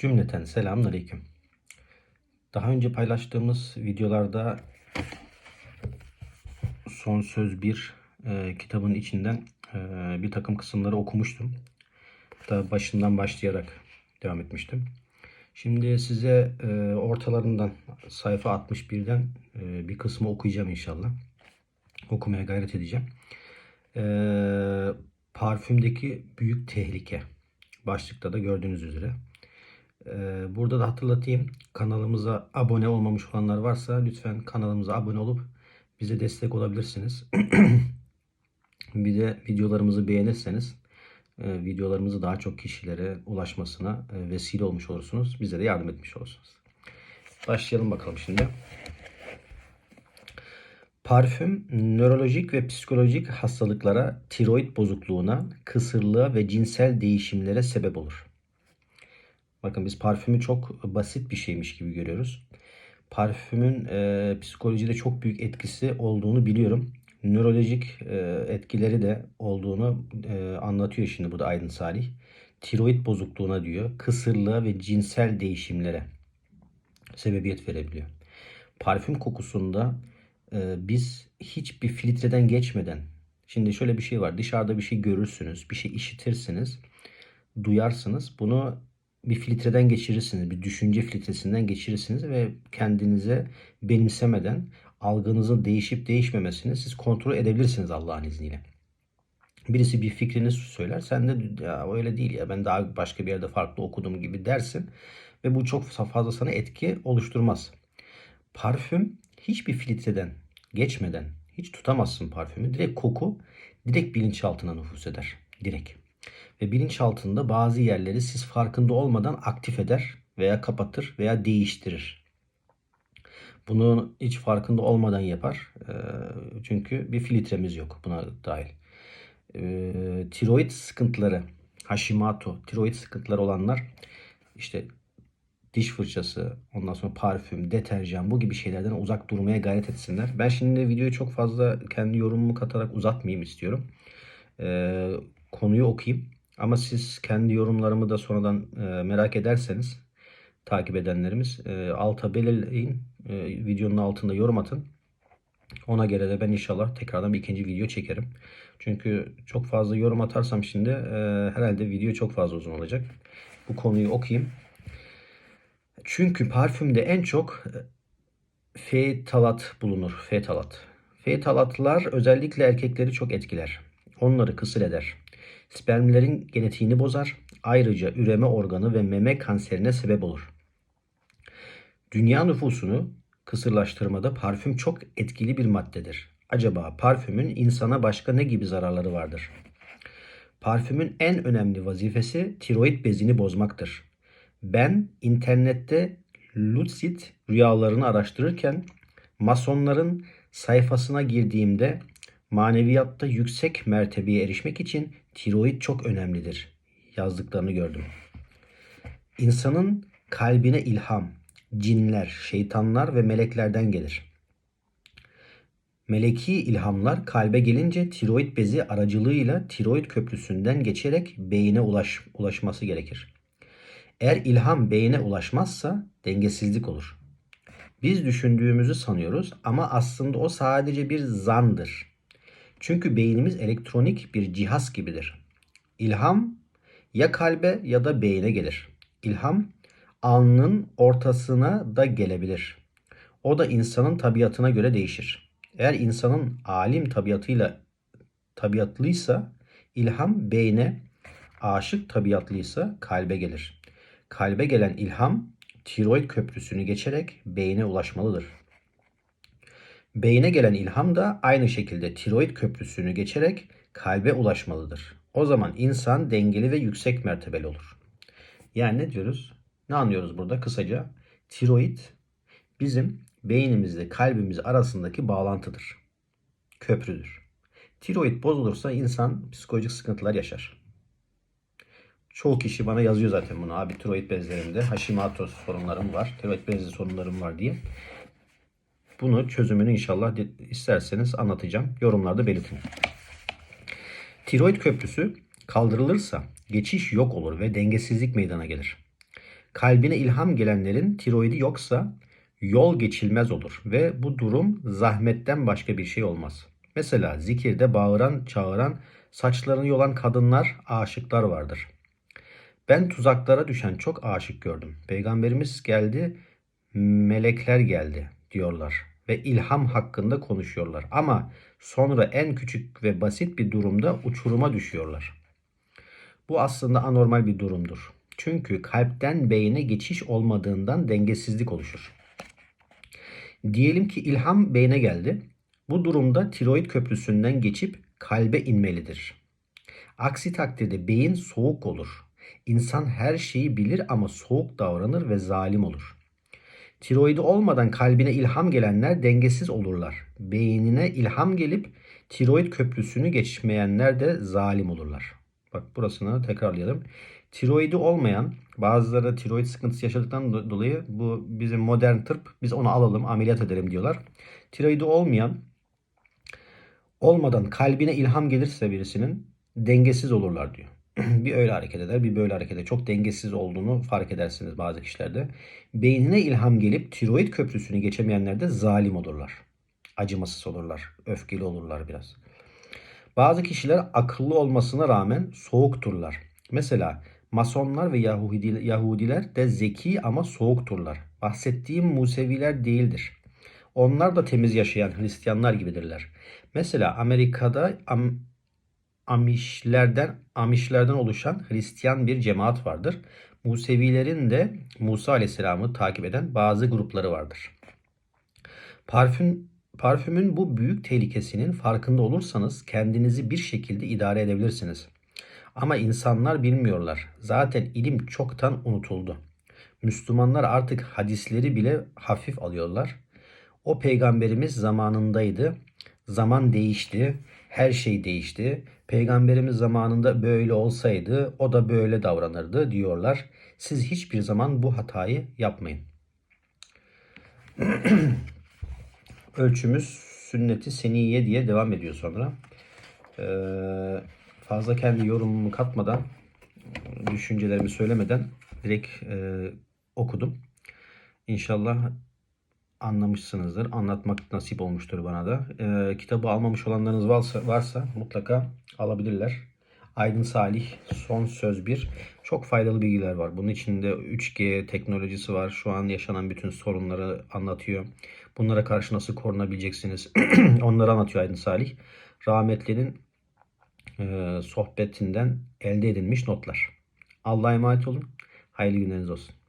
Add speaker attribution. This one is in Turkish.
Speaker 1: Cümleten selamünaleyküm. Daha önce paylaştığımız videolarda Son Söz 1 e, kitabın içinden e, bir takım kısımları okumuştum. Da başından başlayarak devam etmiştim. Şimdi size e, ortalarından sayfa 61'den e, bir kısmı okuyacağım inşallah. Okumaya gayret edeceğim. E, parfümdeki büyük tehlike. Başlıkta da gördüğünüz üzere. Ee, Burada da hatırlatayım. Kanalımıza abone olmamış olanlar varsa lütfen kanalımıza abone olup bize destek olabilirsiniz. Bir de videolarımızı beğenirseniz e, videolarımızı daha çok kişilere ulaşmasına e, vesile olmuş olursunuz. Bize de yardım etmiş olursunuz. Başlayalım bakalım şimdi. Parfüm nörolojik ve psikolojik hastalıklara, tiroid bozukluğuna, kısırlığa ve cinsel değişimlere sebep olur. Bakın biz parfümü çok basit bir şeymiş gibi görüyoruz. Parfümün e, psikolojide çok büyük etkisi olduğunu biliyorum. Nörolojik e, etkileri de olduğunu e, anlatıyor şimdi burada Aydın Salih. Tiroid bozukluğuna diyor, kısırlığa ve cinsel değişimlere sebebiyet verebiliyor. Parfüm kokusunda e, biz hiçbir filtreden geçmeden, şimdi şöyle bir şey var, dışarıda bir şey görürsünüz, bir şey işitirsiniz, duyarsınız, bunu bir filtreden geçirirsiniz, bir düşünce filtresinden geçirirsiniz ve kendinize benimsemeden algınızın değişip değişmemesini siz kontrol edebilirsiniz Allah'ın izniyle. Birisi bir fikrini söyler, sen de ya öyle değil ya ben daha başka bir yerde farklı okudum gibi dersin ve bu çok fazla sana etki oluşturmaz. Parfüm hiçbir filtreden geçmeden hiç tutamazsın parfümü. Direkt koku direkt bilinçaltına nüfuz eder. Direkt. Ve bilinçaltında bazı yerleri siz farkında olmadan aktif eder veya kapatır veya değiştirir. Bunu hiç farkında olmadan yapar. Çünkü bir filtremiz yok buna dahil. Tiroid sıkıntıları, Hashimoto, tiroid sıkıntıları olanlar işte diş fırçası, ondan sonra parfüm, deterjan bu gibi şeylerden uzak durmaya gayret etsinler. Ben şimdi videoyu çok fazla kendi yorumumu katarak uzatmayayım istiyorum. Ee, konuyu okuyayım. Ama siz kendi yorumlarımı da sonradan e, merak ederseniz takip edenlerimiz e, alta belirleyin. E, videonun altında yorum atın. Ona göre de ben inşallah tekrardan bir ikinci video çekerim. Çünkü çok fazla yorum atarsam şimdi e, herhalde video çok fazla uzun olacak. Bu konuyu okuyayım. Çünkü parfümde en çok e, fetalat bulunur. Fetalat. Fetalatlar özellikle erkekleri çok etkiler. Onları kısır eder. Spermlerin genetiğini bozar. Ayrıca üreme organı ve meme kanserine sebep olur. Dünya nüfusunu kısırlaştırmada parfüm çok etkili bir maddedir. Acaba parfümün insana başka ne gibi zararları vardır? Parfümün en önemli vazifesi tiroid bezini bozmaktır. Ben internette lucid rüyalarını araştırırken masonların sayfasına girdiğimde maneviyatta yüksek mertebeye erişmek için tiroid çok önemlidir yazdıklarını gördüm. İnsanın kalbine ilham, cinler, şeytanlar ve meleklerden gelir. Meleki ilhamlar kalbe gelince tiroid bezi aracılığıyla tiroid köprüsünden geçerek beyine ulaş, ulaşması gerekir. Eğer ilham beyine ulaşmazsa dengesizlik olur. Biz düşündüğümüzü sanıyoruz ama aslında o sadece bir zandır. Çünkü beynimiz elektronik bir cihaz gibidir. İlham ya kalbe ya da beyne gelir. İlham alnın ortasına da gelebilir. O da insanın tabiatına göre değişir. Eğer insanın alim tabiatıyla tabiatlıysa ilham beyne, aşık tabiatlıysa kalbe gelir. Kalbe gelen ilham tiroid köprüsünü geçerek beyne ulaşmalıdır. Beyne gelen ilham da aynı şekilde tiroid köprüsünü geçerek kalbe ulaşmalıdır. O zaman insan dengeli ve yüksek mertebeli olur. Yani ne diyoruz? Ne anlıyoruz burada kısaca? Tiroid bizim beynimizle kalbimiz arasındaki bağlantıdır. Köprüdür. Tiroid bozulursa insan psikolojik sıkıntılar yaşar. Çoğu kişi bana yazıyor zaten bunu. Abi tiroid bezlerimde Hashimoto sorunlarım var. Tiroid bezi sorunlarım var diye. Bunu çözümünü inşallah isterseniz anlatacağım. Yorumlarda belirtin. Tiroid köprüsü kaldırılırsa geçiş yok olur ve dengesizlik meydana gelir. Kalbine ilham gelenlerin tiroidi yoksa yol geçilmez olur ve bu durum zahmetten başka bir şey olmaz. Mesela zikirde bağıran, çağıran, saçlarını yolan kadınlar, aşıklar vardır. Ben tuzaklara düşen çok aşık gördüm. Peygamberimiz geldi, melekler geldi diyorlar ve ilham hakkında konuşuyorlar. Ama sonra en küçük ve basit bir durumda uçuruma düşüyorlar. Bu aslında anormal bir durumdur. Çünkü kalpten beyne geçiş olmadığından dengesizlik oluşur. Diyelim ki ilham beyne geldi. Bu durumda tiroid köprüsünden geçip kalbe inmelidir. Aksi takdirde beyin soğuk olur. İnsan her şeyi bilir ama soğuk davranır ve zalim olur. Tiroidi olmadan kalbine ilham gelenler dengesiz olurlar. Beynine ilham gelip tiroid köprüsünü geçmeyenler de zalim olurlar. Bak burasını tekrarlayalım. Tiroidi olmayan bazıları tiroid sıkıntısı yaşadıktan do- dolayı bu bizim modern tıp biz onu alalım ameliyat edelim diyorlar. Tiroidi olmayan olmadan kalbine ilham gelirse birisinin dengesiz olurlar diyor. bir öyle hareket eder, bir böyle hareket eder. Çok dengesiz olduğunu fark edersiniz bazı kişilerde. Beynine ilham gelip tiroid köprüsünü geçemeyenler de zalim olurlar. Acımasız olurlar, öfkeli olurlar biraz. Bazı kişiler akıllı olmasına rağmen soğukturlar. Mesela Masonlar ve Yahudi, Yahudiler de zeki ama soğukturlar. Bahsettiğim Museviler değildir. Onlar da temiz yaşayan Hristiyanlar gibidirler. Mesela Amerika'da Am- Amişlerden Amişlerden oluşan Hristiyan bir cemaat vardır. Musevilerin de Musa Aleyhisselam'ı takip eden bazı grupları vardır. Parfüm parfümün bu büyük tehlikesinin farkında olursanız kendinizi bir şekilde idare edebilirsiniz. Ama insanlar bilmiyorlar. Zaten ilim çoktan unutuldu. Müslümanlar artık hadisleri bile hafif alıyorlar. O peygamberimiz zamanındaydı. Zaman değişti. Her şey değişti. Peygamberimiz zamanında böyle olsaydı o da böyle davranırdı diyorlar. Siz hiçbir zaman bu hatayı yapmayın. Ölçümüz sünneti seniye diye devam ediyor sonra. Ee, fazla kendi yorumumu katmadan, düşüncelerimi söylemeden direkt e, okudum. İnşallah anlamışsınızdır. Anlatmak nasip olmuştur bana da. Ee, kitabı almamış olanlarınız varsa, varsa mutlaka alabilirler. Aydın Salih Son Söz 1. Çok faydalı bilgiler var. Bunun içinde 3G teknolojisi var. Şu an yaşanan bütün sorunları anlatıyor. Bunlara karşı nasıl korunabileceksiniz? Onları anlatıyor Aydın Salih. Rahmetlinin e, sohbetinden elde edilmiş notlar. Allah'a emanet olun. Hayırlı günleriniz olsun.